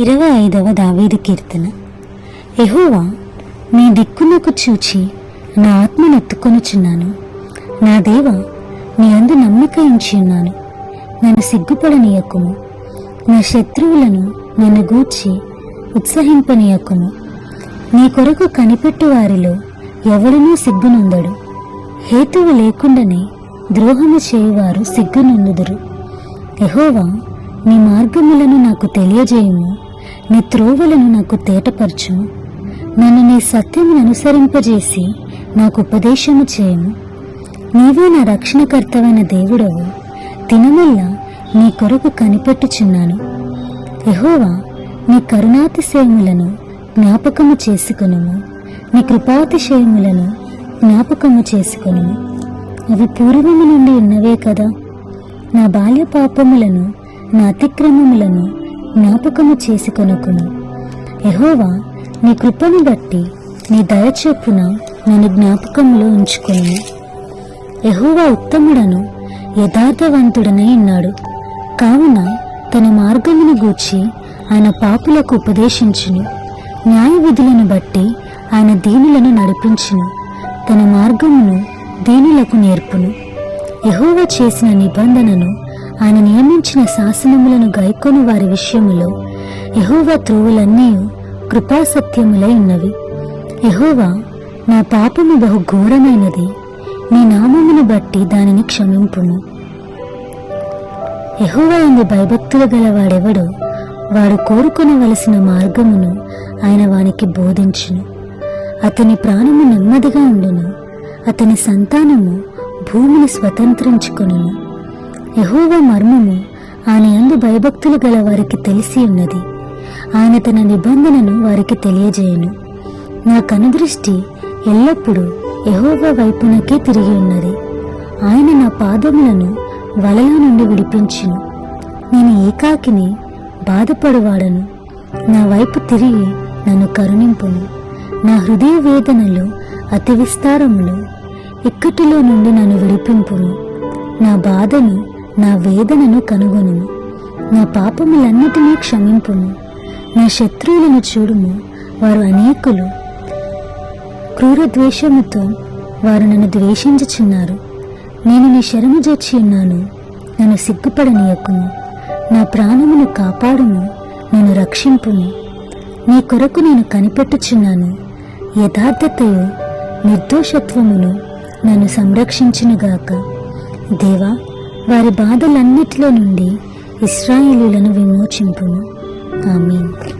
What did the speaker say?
ఇరవై ఐదవ దావీదు కీర్తన. ఎహోవా నీ దిక్కునకు చూచి నా ఆత్మను ఎత్తుకొనుచున్నాను. నా దేవ నీ అందు నమ్మిక ఉంచి ఉన్నాను. నన్ను సిగ్గుపడనీయకుము. నా శత్రువులను నన్ను గూర్చి ఉత్సహింపనీయకుము. నీ కొరకు కనిపెట్టు వారిలో ఎవడనూ సిగ్గునొందడు. హేతువు లేకుండానే ద్రోహము చేయువారు సిగ్గునందుదురు. ఎహోవా నీ మార్గములను నాకు తెలియజేయుము. నీ త్రోవలను నాకు తేటపరచు. నన్ను నీ సత్యమును అనుసరింపజేసి నాకు ఉపదేశము చేయము. నీవే నా రక్షణకర్తవైన దేవుడవు. దినమల్లా నీ కొరకు కనిపెట్టుచున్నాను. యహోవా నీ కరుణాతిశయములను జ్ఞాపకము చేసుకొనుము. నీ కృపాతిశయములను జ్ఞాపకము చేసుకొనుము. అవి పూర్వము నుండి ఉన్నవే కదా. నా బాల్య పాపములను నా అతిక్రమములను జ్ఞాపకము చేసుకొనుకును. ఎహోవా నీ కృపను బట్టి నీ దయ చొప్పున నన్ను జ్ఞాపకంలో ఉంచుకును. ఎహోవా ఉత్తముడను యథార్థవంతుడనై ఉన్నాడు. కావున తన మార్గమును గూర్చి ఆయన పాపులకు ఉపదేశించును. న్యాయ విధులను బట్టి ఆయన దీనులను నడిపించును. తన మార్గమును దీనులకు నేర్పును. ఎహోవా చేసిన నిబంధనను ఆయన నియమించిన శాసనములను గైకొని వారి విషయములో ఎహోవా త్రోవులన్నీ కృపాసత్యములై ఉన్నవి. ఎహోవా నా పాపము బహు ఘోరమైనది. నీ నామమును బట్టి దానిని క్షమింపును యెహోవా ఎందు భయభక్తులు గలవాడెవడో వాడు కోరుకొనవలసిన మార్గమును ఆయన వానికి బోధించును. అతని ప్రాణము నెమ్మదిగా ఉండును. అతని సంతానము భూమిని స్వతంత్రించుకొనును. ఎహోవా మర్మము ఆయన ఎందు భయభక్తులు గల వారికి తెలిసి ఉన్నది. ఆయన తన నిబంధనను వారికి తెలియజేయును. నా కనుదృష్టి ఎల్లప్పుడూ యెహోవా వైపునకే తిరిగి ఉన్నది. ఆయన నా పాదములను వలల నుండి విడిపించును. నేను ఏకాకిని బాధపడువాడను. నా వైపు తిరిగి నన్ను కరుణింపును. నా హృదయ వేదనలు అతి విస్తారములు. ఇక్కటిలో నుండి నన్ను విడిపింపును. నా బాధను నా వేదనను కనుగొనుము. నా పాపములన్నిటినీ క్షమింపుము. నా శత్రువులను చూడుము. వారు అనేకులు. క్రూర ద్వేషముతో వారు నన్ను ద్వేషించుచున్నారు. నేను నీ శరణు జొచ్చి ఉన్నాను. నన్ను సిగ్గుపడనీయకును నా ప్రాణమును కాపాడుము. నన్ను రక్షింపుము. నీ కొరకు నేను కనిపెట్టుచున్నాను. యథార్థతయు నిర్దోషత్వమును నన్ను సంరక్షించునుగాక. దేవా వారి బాధలన్నిటిలో నుండి ఇస్రాయిలులను విమోచింపును. ఆమేన్.